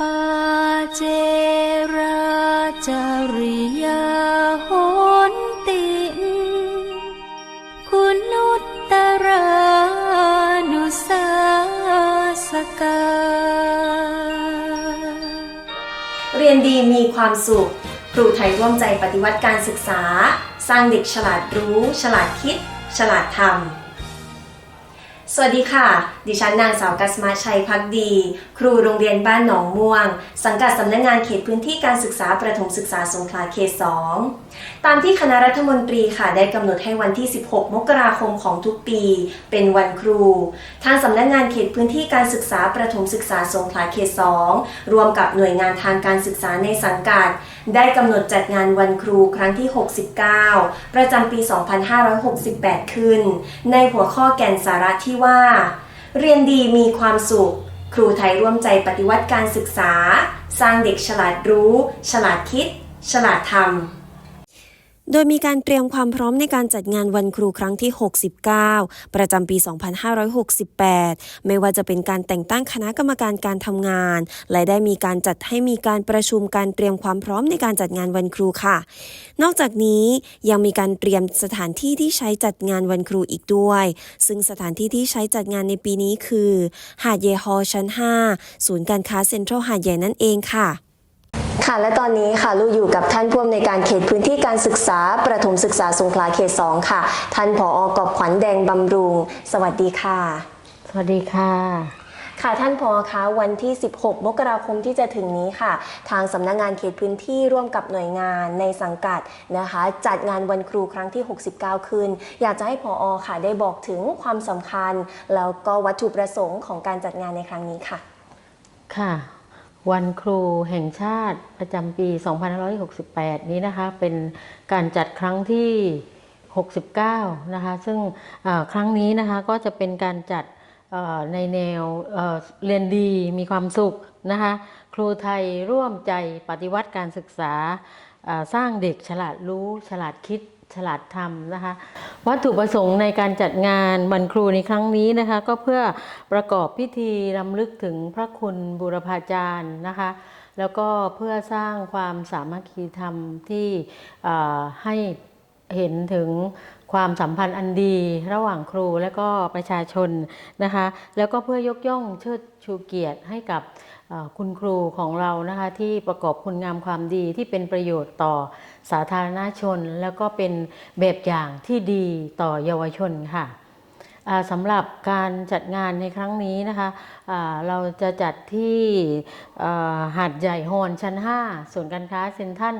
ปาเจราจาริยาโหนติงคุณุตตรานุสาสกา เรียนดีมีความสุข ครูไทยร่วมใจปฏิวัติการศึกษา สร้างเด็กฉลาดรู้ ฉลาดคิด ฉลาดทำ สวัสดีค่ะ ดิฉันนางสาวกัสมาชัยพักดี ครูโรงเรียนบ้านหนองม่วง สังกัดสำนักงงานเขตพื้นที่การศึกษาประถมศึกษาสงขลาเขต 2 ตามที่คณะรัฐมนตรีค่ะได้กำหนดให้วันที่ 16 มกราคมของทุกปี เป็นวันครู ทางสำนักงานเขตพื้นที่การศึกษาประถมศึกษาสงขลาเขต 2 รวมกับหน่วยงานทางการศึกษาในสังกัด ได้กำหนดจัดงานวันครูครั้งที่ 69 ประจำปี 2568 ขึ้น ในหัวข้อแก่นสาระที่ว่า เรียนดีมีความสุข ครูไทยร่วมใจปฏิวัติการศึกษา สร้างเด็กฉลาดรู้ ฉลาดคิด ฉลาดทำ โดยมีการเตรียมความพร้อมในการจัดงานวันครูครั้งที่ 69 ประจำปี 2568 ไม่ว่าจะเป็นการแต่งตั้งคณะกรรมการการทำงาน และได้มีการจัดให้มีการประชุมการเตรียมความพร้อมในการจัดงานวันครูค่ะ นอกจากนี้ยังมีการเตรียมสถานที่ที่ใช้จัดงานวันครูอีกด้วย ซึ่งสถานที่ที่ใช้จัดงานในปีนี้คือ หาดเยฮอชั้น 5 ศูนย์การค้าเซ็นทรัลหาดใหญ่นั่นเองค่ะ ค่ะและตอนนี้ค่ะลูกอยู่กับท่านผู้อำนวยการเขตพื้นที่การศึกษาประถมศึกษาสงขลาเขต2ค่ะ ท่านผออกอบขวัญแดงบำรุง สวัสดีค่ะ สวัสดีค่ะ ค่ะท่านผอคะวันที่ 16 มกราคมที่จะถึงนี้ค่ะ ทางสำนักงงานเขตพื้นที่ร่วมกับหน่วยงานในสังกัดนะคะ จัดงานวันครูครั้งที่ 69ขึ้นอยากจะให้ผออค่ะได้บอกถึงความสำคัญ แล้วก็วัตถุประสงค์ของการจัดงานในครั้งนี้ค่ะ ค่ะ วันครูแห่งชาติประจำปี 2568 นี้นะคะเป็นการจัดครั้งที่ 69 นะคะ ซึ่งครั้งนี้นะคะก็จะเป็นการจัดในแนวเเรียนดีมีความสุขนะคะครูไทยร่วมใจปฏิวัติการศึกษาสร้างเด็กฉลาดรู้ฉลาดคิด ฉลาดทำนะคะ วัตถุประสงค์ในการจัดงานวันครูในครั้งนี้นะคะ ก็เพื่อประกอบพิธีรำลึกถึงพระคุณบุรพาจารย์นะคะ แล้วก็เพื่อสร้างความสามัคคีธรรมที่ให้เห็นถึง ความสัมพันธ์อันดีระหว่างครูและก็ประชาชนนะคะ แล้วก็เพื่อยกย่องเชิดชูเกียรติให้กับคุณครูของเรานะคะที่ประกอบคุณงามความดีที่เป็นประโยชน์ต่อสาธารณชน แล้วก็เป็นแบบอย่างที่ดีต่อเยาวชนค่ะสำหรับการจัดงานในครั้งนี้นะคะอ่าเราจะจัดที่หาดใหญ่ฮอนชั้น5ศูนการค้าเซ็นทรัล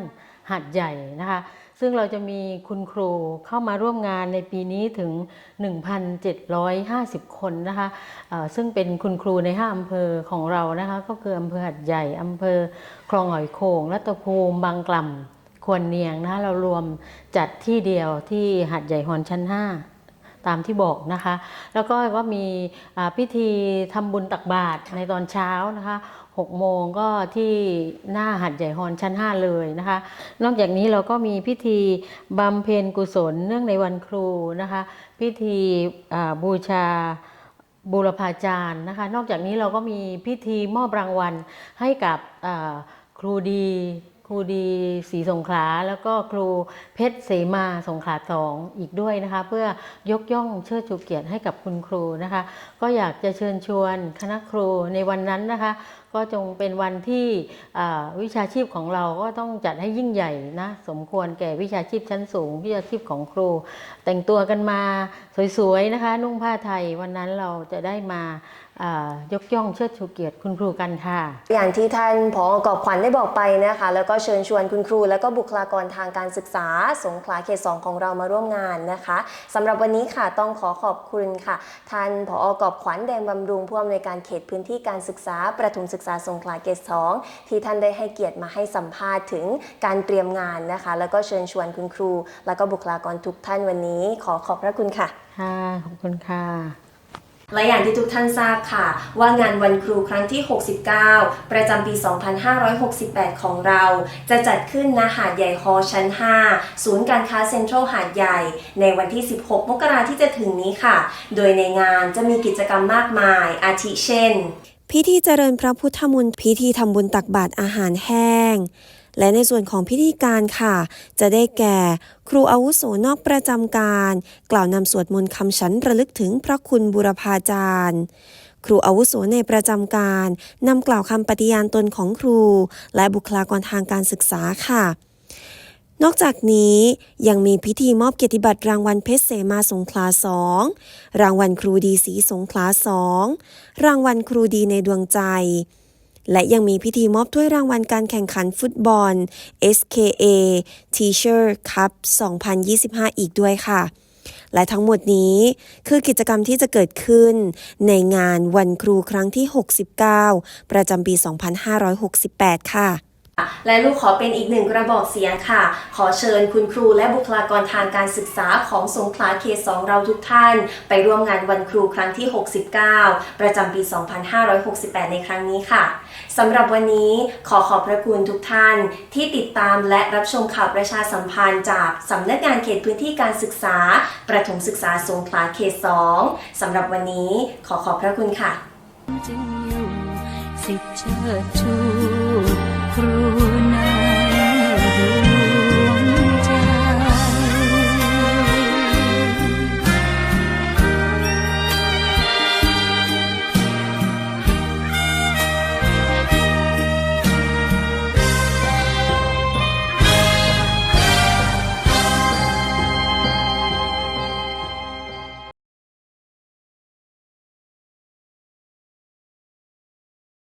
หาดใหญ่นะคะ ซึ่งเราจะมีคุณครูเข้ามาร่วมงานในปีนี้ถึง 1,750 คนนะคะซึ่งเป็นคุณครูใน 5อำเภอของเรานะคะก็คืออำเภอหัดใหญ่อำเภอคลองหอยโขงรัตภูมิบางกล่ำควรเนียงนะคะเรารวมจัดที่เดียวที่หัดใหญ่ฮอนชั้น 5ตามที่บอกนะคะ แล้วก็ก็มีพิธีทำบุญตักบาตรในตอนเช้านะคะ 6 โมงก็ที่หน้าหัดใหญ่ฮอนชั้น 5 เลยนะคะ นอกจากนี้เราก็มีพิธีบำเพ็ญกุศลเนื่องในวันครูนะคะ พิธีบูชาบูรพาจารย์นะคะ นอกจากนี้เราก็มีพิธีมอบรางวัลให้กับครูดี ครูดีศรีสงขลา แล้วก็ครูเพชรเสมาสงขลาสองอีกด้วยนะคะ เพื่อยกย่องเชิดชูเกียรติให้กับคุณครูนะคะ ก็อยากจะเชิญชวนคณะครูในวันนั้นนะคะ ก็จงเป็นวันที่วิชาชีพของเราก็ต้องจัดให้ยิ่งใหญ่นะสมควรแก่วิชาชีพชั้นสูง วิชาชีพของครู แต่งตัวกันมาสวยๆนะคะ นุ่งผ้าไทยวันนั้นเราจะได้มา ยกย่องเชิดชูเกียรติคุณครูกันค่ะ อย่างที่ท่านผอกอบขวัญได้บอกไปนะคะ แล้วก็เชิญชวนคุณครู แล้วก็บุคลากรทางการศึกษา สงขลาเขต2ของเรามาร่วมงานนะคะสำหรับวันนี้ค่ะต้องขอขอบคุณค่ะ ท่านผอกอบขวัญแดงบำรุงผู้อำนวยการเขตพื้นที่การศึกษา ประถมศึกษาสงขลาเขต2ที่ท่านได้ให้เกียรติมาให้สัมภาษณ์ถึงการเตรียมงานนะคะ แล้วก็เชิญชวนคุณครู แล้วก็บุคลากรทุกท่านวันนี้ ขอขอบพระคุณค่ะค่ะขอบคุณค่ะ และอย่างที่ทุกท่านทราบค่ะ ว่างานวันครูครั้งที่ 69 ประจำปี 2568 ของเรา จะจัดขึ้นณหาดใหญ่ฮอลชั้น 5 ศูนย์การค้าเซ็นทรัลหาดใหญ่ ในวันที่ 16 มกราที่จะถึงนี้ค่ะ โดยในงานจะมีกิจกรรมมากมาย อาทิเช่น พิธีเจริญพระพุทธมนต์พิธีทำบุญตักบาตรอาหารแห้ง และในส่วนของพิธีการค่ะ จะได้แก่ ครูอาวุโสนอกประจำการ กล่าวนำสวดมนต์คำฉันระลึกถึงพระคุณบุรพาจารย์ครูอาวุโสในประจำการ นำกล่าวคำปฏิญาณตนของครู และบุคลากรทางการศึกษาค่ะ นอกจากนี้ยังมีพิธีมอบเกียรติบัตรรางวัลเพชรเสมาสงขลาสองรางวัลครูดีสีสงขลาสองรางวัลครูดีในดวงใจ และยังมีพิธีมอบถ้วยรางวัลการแข่งขันฟุตบอล SKA Teacher Cup 2025 อีกด้วยค่ะและทั้งหมดนี้คือกิจกรรมที่จะเกิดขึ้น ในงานวันครูครั้งที่ 69 ประจำปี 2568 ค่ะ และลูกขอเป็นอีกหนึ่งกระบอกเสียงค่ะ ขอเชิญคุณครูและบุคลากรทางการศึกษาของสงขลาเขต2เราทุกท่าน ไปร่วมงานวันครูครั้งที่ 69 ประจำปี 2568 ในครั้งนี้ค่ะสำหรับวันนี้ขอขอบพระคุณทุกท่านที่ติดตามและรับชมข่าวประชาสัมพันธ์จากสำนักงานเขตพื้นที่การศึกษา ประถมศึกษาสงขลาเขต 2สำหรับวันนี้ขอขอบพระคุณค่ะ จึงอยู่สิทธิเชิดชู